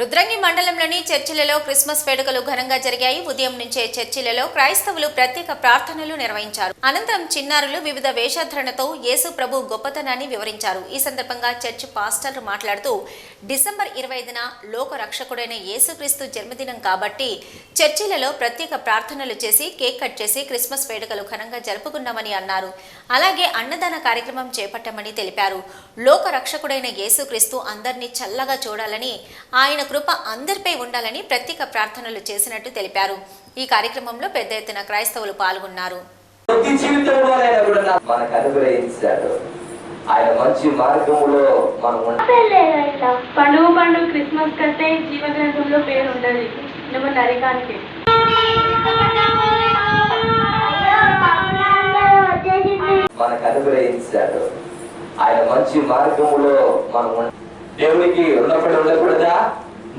రుద్రంగి మండలంలోని చర్చిలలో క్రిస్మస్ వేడుకలు ఘనంగా జరిగాయి. ఉదయం నుంచే చర్చిలలో క్రైస్తవులు ప్రత్యేక ప్రార్థనలు నిర్వహించారు. అనంతరం చిన్నారులు వివిధ వేషధారణతో యేసు ప్రభు గొప్పతనాన్ని వివరించారు. ఈ సందర్భంగా చర్చి పాస్టర్ మాట్లాడుతూ డిసెంబర్ ఇరవై ఐదున లోక రక్షకుడైన యేసుక్రీస్తు జన్మదినం కాబట్టి చర్చిలలో ప్రత్యేక ప్రార్థనలు చేసి కేక్ కట్ చేసి క్రిస్మస్ వేడుకలు ఘనంగా జరుపుకున్నామని అన్నారు. అలాగే అన్నదాన కార్యక్రమం చేపట్టామని తెలిపారు. లోక రక్షకుడైన యేసుక్రీస్తు అందరినీ చల్లగా చూడాలని ఆయన కృప అందరిపై ఉండాలని ప్రత్యేక ప్రార్థనలు చేసినట్టు తెలిపారు. ఈ కార్యక్రమంలో పెద్ద ఎత్తున క్రైస్తవులు పాల్గొన్నారు. మనకు అనుగ్రహించాడు. ఆయన మంచి మార్గములో మనం పండుగ పండుగ క్రిస్మస్ కంటే జీవ గ్రంథంలో పేరు ఉండదు. నువ్వు నరకానికి. మనకు అనుగ్రహించాడు. ఆయన మంచి మార్గములో మనం దేవునికి రుణపడి ఉండకూడదా?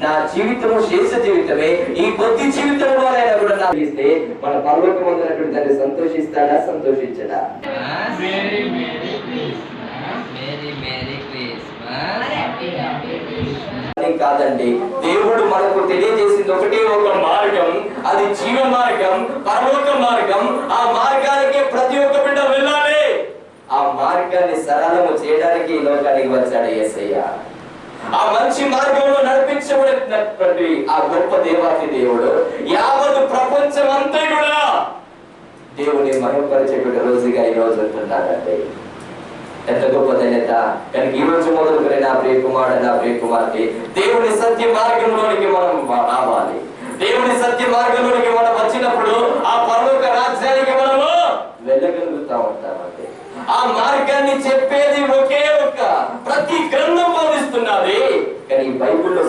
నా జీవితము శేష జీవితమే ఈ కొద్ది జీవితంలో ఆయన కూడా నా ఇస్తే మన పర్వతం ఉన్నటువంటి దాన్ని సంతోషిస్తాడా సంతోషించడా? కాదండి దేవుడు మనకు తెలియజేసింది ఒకటే ఒక మార్గం అది జీవ మార్గం పరలోక మార్గం. ఆ మార్గానికి ప్రతి ఒక్క బిడ్డ వెళ్ళాలి. ఆ మార్గాన్ని సరళము చేయడానికి ఈ లోకానికి వచ్చాడు యేసయ్య ఆ మంచి మార్గంలో నడిపించబడినటువంటి ఆ గొప్ప దేవాతి దేవుడు యావత్ ప్రపంచం అంతా కూడా దేవుని మహిమపరిచేటువంటి రోజుగా ఈ రోజు ఉంటున్నాడండి ఎంత గొప్ప ధన్యత కనుక ఈ రోజు మొదలుకొని నా ప్రియ కుమారుడు నా ప్రియ కుమార్తె దేవుని సత్య మార్గంలోనికి మనం రావాలి. దేవుని సత్య మార్గంలోనికి మనం వచ్చినప్పుడు ఆ పరలోక రాజ్యానికి మనము వెళ్ళగలుగుతా ఉంటామండి. ఆ మార్గాన్ని చెప్పే ఒకే ఒక్క ప్రతి గ్రంథం బోధిస్తున్నది కానీ ఈ బైబిల్లో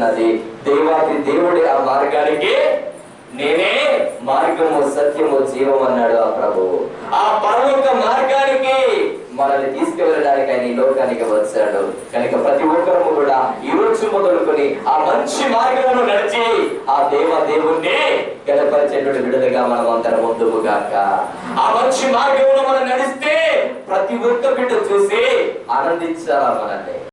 చెప్తున్నది దేవాది దేవుడి ఆ మార్గానికి నేనే మార్గము సత్యము జీవం అన్నాడు ఆ ప్రభు. ఆ పరలోక మార్గానికి మనల్ని తీసుకువెళ్ళడానికి ఆయన ఈ లోకానికి వచ్చాడు. కనుక ప్రతి ఒక్కరము కూడా ఈ రోజు మొదలుకొని ఆ మంచి మార్గమును నడిచి ఆ దేవ దేవుణ్ణి గెలపరిచేటువంటి విడుదలగా మనం అందరం ముందుకు గాక. ఆ మంచి మార్గంలో మనం నడిస్తే ప్రతి ఒక్క బిడ్డ చూసి ఆనందించాలా మనల్ని.